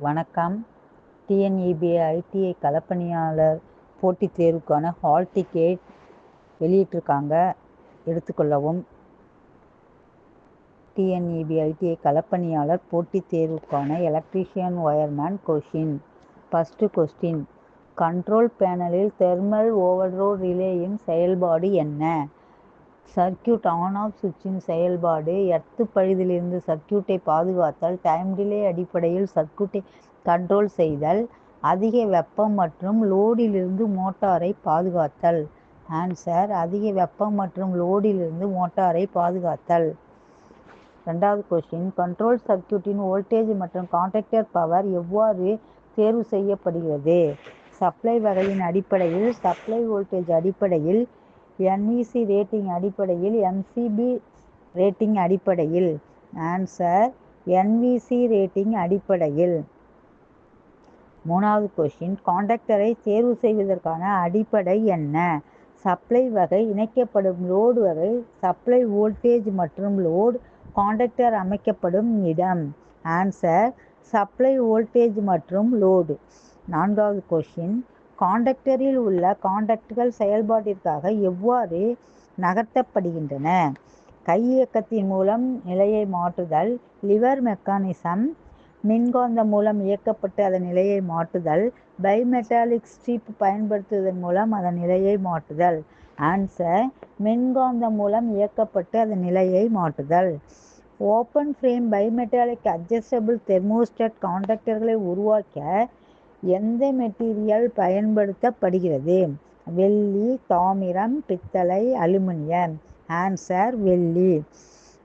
வணக்கம். TNEB ITI களப்பணியாளர் போட்டித் தேர்வுக்கான ஹால் டிக்கெட் வெளியிட்டிருக்காங்க. எடுத்துக்கொள்ளவும். டிஎன்இபி ஐடிஐ களப்பணியாளர் போட்டித் தேர்வுக்கான electrician wireman question first question control பேனலில் தெர்மல் ஓவர்லோட் ரிலேயின் செயல்பாடு என்ன? சர்க்யூட் ஆன் ஆஃப் சுவிட்சின் செயல்பாடு. எர்த்து பழுதிலிருந்து சர்க்யூட்டை பாதுகாத்தல் டைம் டிலே அடிப்படையில் சர்க்யூட்டை கண்ட்ரோல் செய்தல் அதிக வெப்பம் மற்றும் லோடிலிருந்து மோட்டாரை பாதுகாத்தல். ஆன்சர் அதிக வெப்பம் மற்றும் லோடிலிருந்து மோட்டாரை பாதுகாத்தல். ரெண்டாவது கொஸ்டின் கண்ட்ரோல் சர்க்யூட்டின் வோல்டேஜ் மற்றும் கான்ட்ராக்டர் பவர் எவ்வாறு தேர்வு செய்யப்படுகிறது? சப்ளை வகையின் அடிப்படையில் சப்ளை வோல்டேஜ் அடிப்படையில் என்இசி ரேட்டிங் அடிப்படையில் எம்சிபி ரேட்டிங் அடிப்படையில். ஆன்சர் என்விசி ரேட்டிங் அடிப்படையில். மூணாவது கொஷின் கான்ட்ராக்டரை தேர்வு செய்வதற்கான அடிப்படை என்ன? சப்ளை வகை இணைக்கப்படும் லோடு வகை சப்ளை வோல்டேஜ் மற்றும் லோடு கான்ட்ராக்டர் அமைக்கப்படும் இடம். ஆன்சர் சப்ளை வோல்டேஜ் மற்றும் லோடு நான்காவது கொஷின் காண்டக்டரில் உள்ள காண்டக்ட்கள் செயல்பாட்டிற்காக எவ்வாறு நகர்த்தப்படுகின்றன? கையியக்கத்தின் மூலம் நிலையை மாற்றுதல் லிவர் மெக்கானிசம் மின்காந்தம் மூலம் இயக்கப்பட்டு அதன் நிலையை மாற்றுதல் பைமெட்டாலிக் ஸ்ட்ரிப் பயன்படுத்துவதன் மூலம் அதன் நிலையை மாற்றுதல். ஆன்சர் மின்காந்தம் மூலம் இயக்கப்பட்டு அதன் நிலையை மாற்றுதல். Open frame bimetallic adjustable thermostat காண்டக்டர்களை உருவாக்க எந்த மெட்டீரியல் பயன்படுத்தப்படுகிறது? வெள்ளி தாமிரம் பித்தளை அலுமினியம். ஆன்சர் வெள்ளி.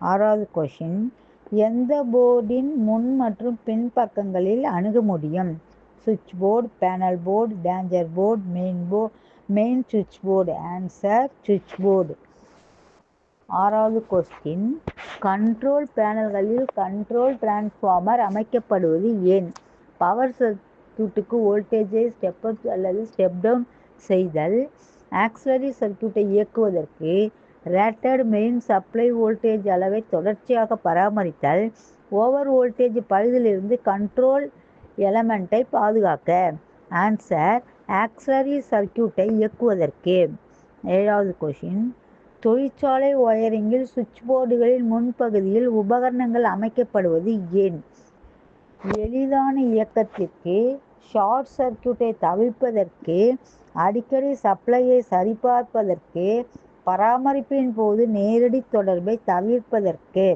ஆறாவது கொஷின் எந்த போர்டின் முன் மற்றும் பின் பக்கங்களில் அணுக முடியும்? சுவிட்ச் board panel board danger board main போ மெயின் சுவிட்ச் போர்டு ஆன்சர் சுவிட்ச் போர்டு ஆறாவது கொஸ்டின் கண்ட்ரோல் பேனல்களில் கண்ட்ரோல் டிரான்ஸ்ஃபார்மர் அமைக்கப்படுவது ஏன்? பவர் சர்க்யூட்டுக்கு வோல்டேஜை ஸ்டெப் அப் அல்லது ஸ்டெப் டவுன் செய்தல். ஆக்சிலரி சர்க்யூட்டை இயக்குவதற்கு ரேட்டட் மெயின் சப்ளை வோல்டேஜ் அளவை தொடர்ச்சியாக பராமரித்தல். ஓவர் வோல்டேஜ் பழுதிலிருந்து கண்ட்ரோல் எலமெண்ட்டை பாதுகாக்க. ஆன்சர் ஆக்சரி சர்க்யூட்டை இயக்குவதற்கு. ஏழாவது கொஷின் தொழிற்சாலை ஒயரிங்கில் சுவிட்ச் போர்டுகளின் முன்பகுதியில் உபகரணங்கள் அமைக்கப்படுவது ஏன்? எளிதான இயக்கத்திற்கு ஷார்ட் சர்க்கியூட்டை தவிர்ப்பதற்கு அடிக்கடி சப்ளையை சரிபார்ப்பதற்கு பராமரிப்பின் போது நேரடி தொடர்பை தவிர்ப்பதற்கு.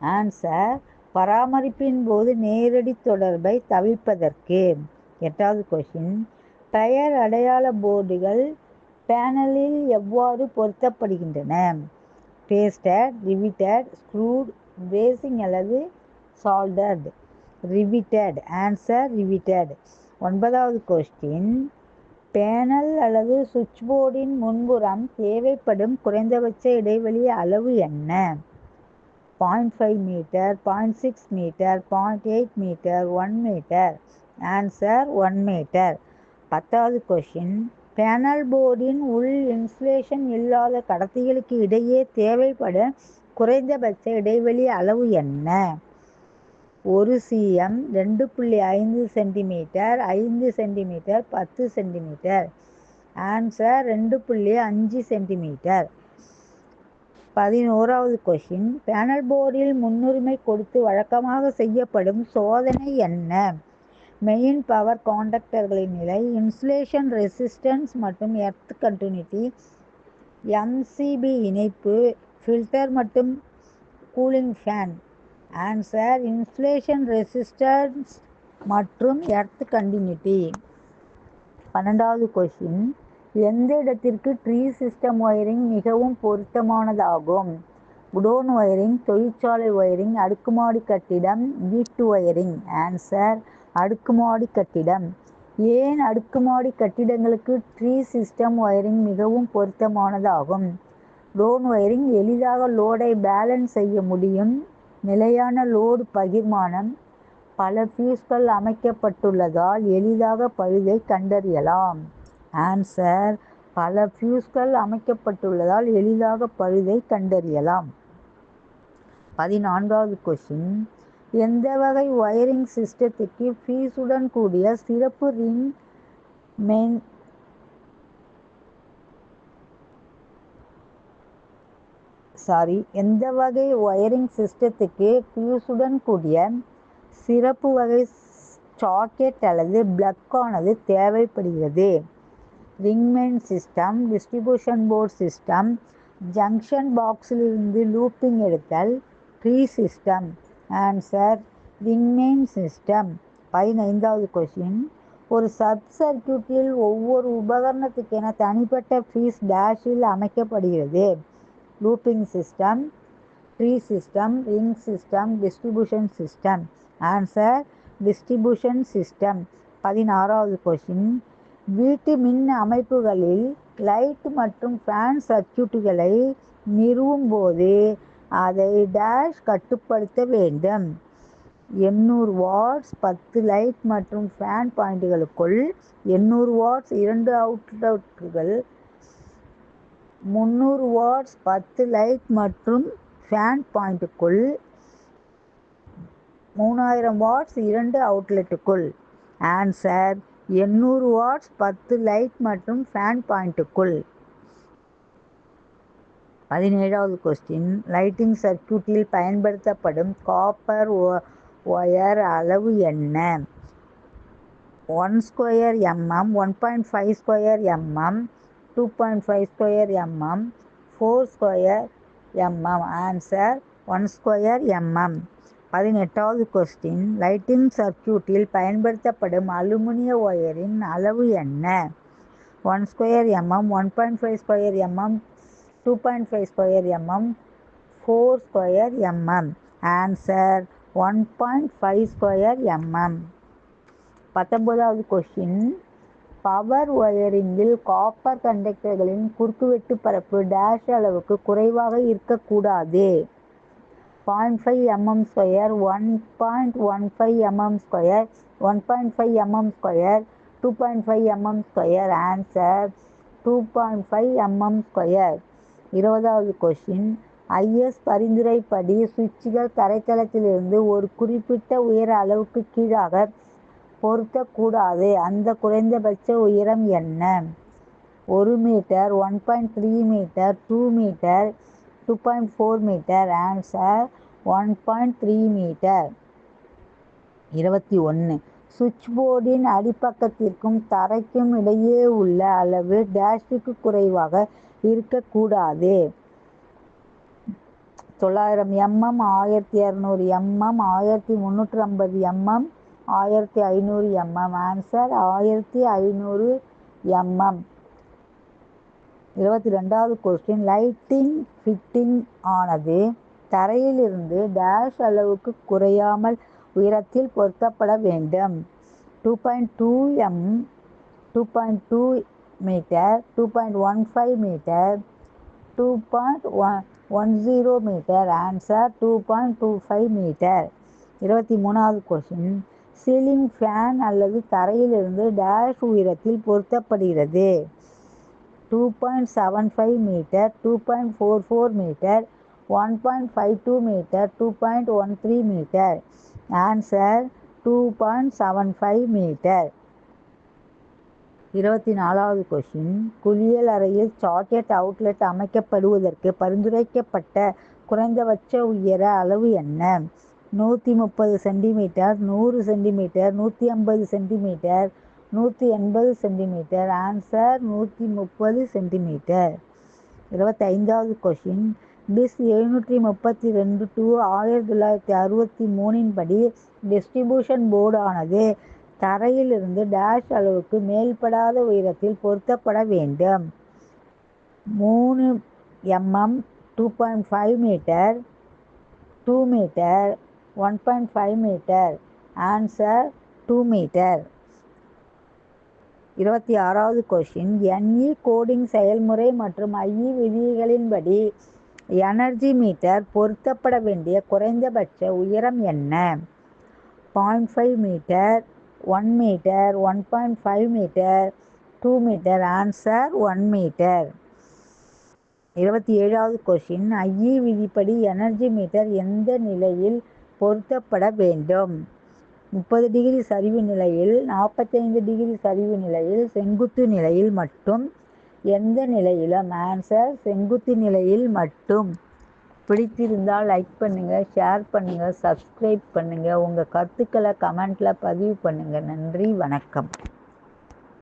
ஆன்சர் பராமரிப்பின் போது நேரடி தொடர்பை தவிர்ப்பதற்கு. எட்டாவது கொஷின் பெயர் அடையாள போர்டுகள் பேனலில் எவ்வாறு பொருத்தப்படுகின்றன? பேஸ்டட் ரிவிட்டட் ஸ்க்ரூட் பிரேசிங் அல்லது சால்டட் ரிவிட்டட் ஆன்சர் ரிவிட்டட் ஒன்பதாவது கொஸ்டின் பேனல் அல்லது சுவிட்ச் போர்டின் முன்புறம் தேவைப்படும் குறைந்தபட்ச இடைவெளி அளவு என்ன? Point five metre point six metre point eight metre one metre answer one metre பத்தாவது கொஷின் பேனல் போர்டின் உள் இன்சுலேஷன் இல்லாத கடத்திகளுக்கு இடையே தேவைப்படும் குறைந்தபட்ச இடைவெளி அளவு என்ன? ஒரு சிஎம் ரெண்டு புள்ளி ஐந்து சென்டிமீட்டர் ஐந்து சென்டிமீட்டர் பத்து சென்டிமீட்டர் ஆன்சர் ரெண்டு புள்ளி அஞ்சு சென்டிமீட்டர் பதினோராவது கொஷின் பேனல் போர்டில் முன்னுரிமை கொடுத்து வழக்கமாக செய்யப்படும் சோதனை என்ன? மெயின் பவர் காண்டக்டர்களின் நிலை இன்சுலேஷன் ரெசிஸ்டன்ஸ் மற்றும் எர்த் கண்டினியூட்டி எம்சிபி இணைப்பு ஃபில்டர் மற்றும் cooling fan answer inflation resistance மற்றும் எர்த் கண்டினியூட்டி பன்னெண்டாவது கொஷின் எந்த இடத்திற்கு ட்ரீ சிஸ்டம் ஒயரிங் மிகவும் பொருத்தமானதாகும்? குடோன் ஒயரிங் தொழிற்சாலை ஒயரிங் அடுக்குமாடி கட்டிடம் வீட்டு ஒயரிங் ஆன்சர் அடுக்குமாடி கட்டிடம். ஏன் அடுக்குமாடி கட்டிடங்களுக்கு ட்ரீ சிஸ்டம் ஒயரிங் மிகவும் பொருத்தமானதாகும்? டோன் ஒயரிங் எளிதாக லோடை பேலன்ஸ் செய்ய முடியும்? நிலையான லோடு பகிர்மானம் பல ஃபியூஸ்கள் அமைக்கப்பட்டுள்ளதால் எளிதாக பழுதை கண்டறியலாம். ஆன்சர் பல ஃபியூஸ்கள் அமைக்கப்பட்டுள்ளதால் எளிதாக பழுதை கண்டறியலாம். பதினான்காவது கொஷின் எந்த வகை ஒயரிங் சிஸ்டத்துக்கு ஃபீஸுடன் கூடிய சிறப்பு ரிங் மெயின் சாரி எந்த வகை ஒயரிங் சிஸ்டத்துக்கு ஃபியூஸுடன் கூடிய சிறப்பு வகை சாக்கெட் அல்லது பிளக்கானது தேவைப்படுகிறது? Ring system distribution board system junction பாக்ஸிலிருந்து looping எடுத்தல் tree system answer ring system பதினைந்தாவது கொஷின் ஒரு சப் சர்க்கியூட்டில் ஒவ்வொரு உபகரணத்துக்கென தனிப்பட்ட ஃபீஸ் டேஷில் அமைக்கப்படுகிறது. Looping system tree system ring system distribution system answer distribution system பதினாறாவது கொஷின் வீட்டு மின் அமைப்புகளில் லைட் மற்றும் ஃபேன் சர்க்கியூட்டுகளை நிறுவும் போது அதை டேஷ் கட்டுப்படுத்த வேண்டும். எண்ணூறு வாட்ஸ் பத்து லைட் மற்றும் ஃபேன் பாயிண்ட்டுகளுக்குள் எண்ணூறு வாட்ஸ் இரண்டு அவுட்லெட்டுகள் முந்நூறு வாட்ஸ் பத்து லைட் மற்றும் ஃபேன் பாயிண்ட்டுக்குள் மூணாயிரம் வாட்ஸ் இரண்டு அவுட்லெட்டுக்குள் ஆன்சர் எண்ணூறு வாட்ஸ் பத்து லைட் மற்றும் ஃபேன் பாயிண்ட்டுக்குள் பதினேழாவது கொஸ்டின் லைட்டிங் சர்க்யூட்டில் பயன்படுத்தப்படும் காப்பர் ஒயர் அளவு என்ன? One square MM one point five square MM two point five square MM four square MM answer one square MM பதினெட்டாவது கொஸ்டின் லைட்டிங் சர்க்கியூட்டில் பயன்படுத்தப்படும் அலுமினிய ஒயரின் அளவு என்ன? One square MM one point five square MM two point five square MM four square MM answer one point five square MM பத்தொம்போதாவது question power ஒயரிங்கில் copper கண்டக்டர்களின் குறுக்குவெட்டு பரப்பு டேஷ் அளவுக்கு குறைவாக இருக்கக்கூடாது. Point five MM square one point one five MM square one point five MM square two point five MM square answer two point five MM square இருபதாவது question IS பரிந்துரைப்படி சுவிட்சுகள் தரைத்தளத்திலிருந்து ஒரு குறிப்பிட்ட உயர அளவுக்கு கீழாக பொருத்தக்கூடாது. அந்த குறைந்தபட்ச உயரம் என்ன? ஒரு metre one point three metre two metre two point four metre. Answer one point three metre. இருபத்தி ஒன்று சுவிட்ச் போர்டின் அடிப்பக்கத்திற்கும் தரைக்கும் இடையே உள்ள அளவு டேஷுக்கு குறைவாக இருக்கக்கூடாது. தொள்ளாயிரம் எம்எம் ஆயிரத்தி இரநூறு எம்எம் ஆயிரத்தி முந்நூற்றி ஐம்பது எம்எம் ஆயிரத்தி ஐநூறு எம்எம் ஆன்சர் ஆயிரத்தி ஐநூறு எம்எம் இருபத்தி ரெண்டாவது கொஸ்டின் லைட்டிங் ஃபிட்டிங் ஆனது தரையிலிருந்து டேஷ் அளவுக்கு குறையாமல் உயரத்தில் பொருத்தப்பட வேண்டும். Two point two M two point two metre two point one five metre two point one one zero metre answer two point two five metre இருபத்தி மூணாவது கொஷின் சீலிங் ஃபேன் அல்லது தரையிலிருந்து டேஷ் உயரத்தில் பொருத்தப்படுகிறது. Two point seven five metre two point four four metre one point five two metre two point one three metre. Answer two point seven five metre. இருபத்தி நாலாவது question குளியல் அறையில் chartered outlet அமைக்கப்படுவதற்கு பரிந்துரைக்கப்பட்ட குறைந்தபட்ச உயர அளவு என்ன? நூற்றி முப்பது சென்டிமீட்டர் நூறு சென்டிமீட்டர் நூற்றி ஐம்பது சென்டிமீட்டர் நூற்றி எண்பது சென்டிமீட்டர். ஆன்சர் நூற்றி முப்பது சென்டிமீட்டர். இருபத்தைந்தாவது கொஷின் டிஸ் எழுநூற்றி முப்பத்தி ரெண்டு டு ஆயிரத்தி தொள்ளாயிரத்தி அறுபத்தி மூணின் படி டிஸ்ட்ரிபியூஷன் போர்டானது தரையிலிருந்து டேஷ் அளவுக்கு மேல்படாத உயரத்தில் பொருத்தப்பட வேண்டும். மூணு MM two point five metre two metre one point five metre answer two metre இருபத்தி ஆறாவது கொஷின் என்இ கோடிங் செயல்முறை மற்றும் ஐஇ விதிகளின்படி எனர்ஜி மீட்டர் பொருத்தப்பட வேண்டிய குறைந்தபட்ச உயரம் என்ன? Point five metre one metre one point five metre two metre answer one metre இருபத்தி ஏழாவது கொஷின் ஐஇ விதிப்படி எனர்ஜி மீட்டர் எந்த நிலையில் பொருத்தப்பட வேண்டும். முப்பது டிகிரி சரிவு நிலையில் நாற்பத்தைந்து டிகிரி சரிவு நிலையில் செங்குத்து நிலையில் மட்டும். எந்த நிலையிலும்? ஆன்சர் செங்குத்து நிலையில் மட்டும். பிடித்திருந்தால் லைக் பண்ணுங்கள் ஷேர் பண்ணுங்கள் சப்ஸ்கிரைப் பண்ணுங்கள் உங்கள் கருத்துக்களை கமெண்ட்டில் பதிவு பண்ணுங்கள் நன்றி வணக்கம்.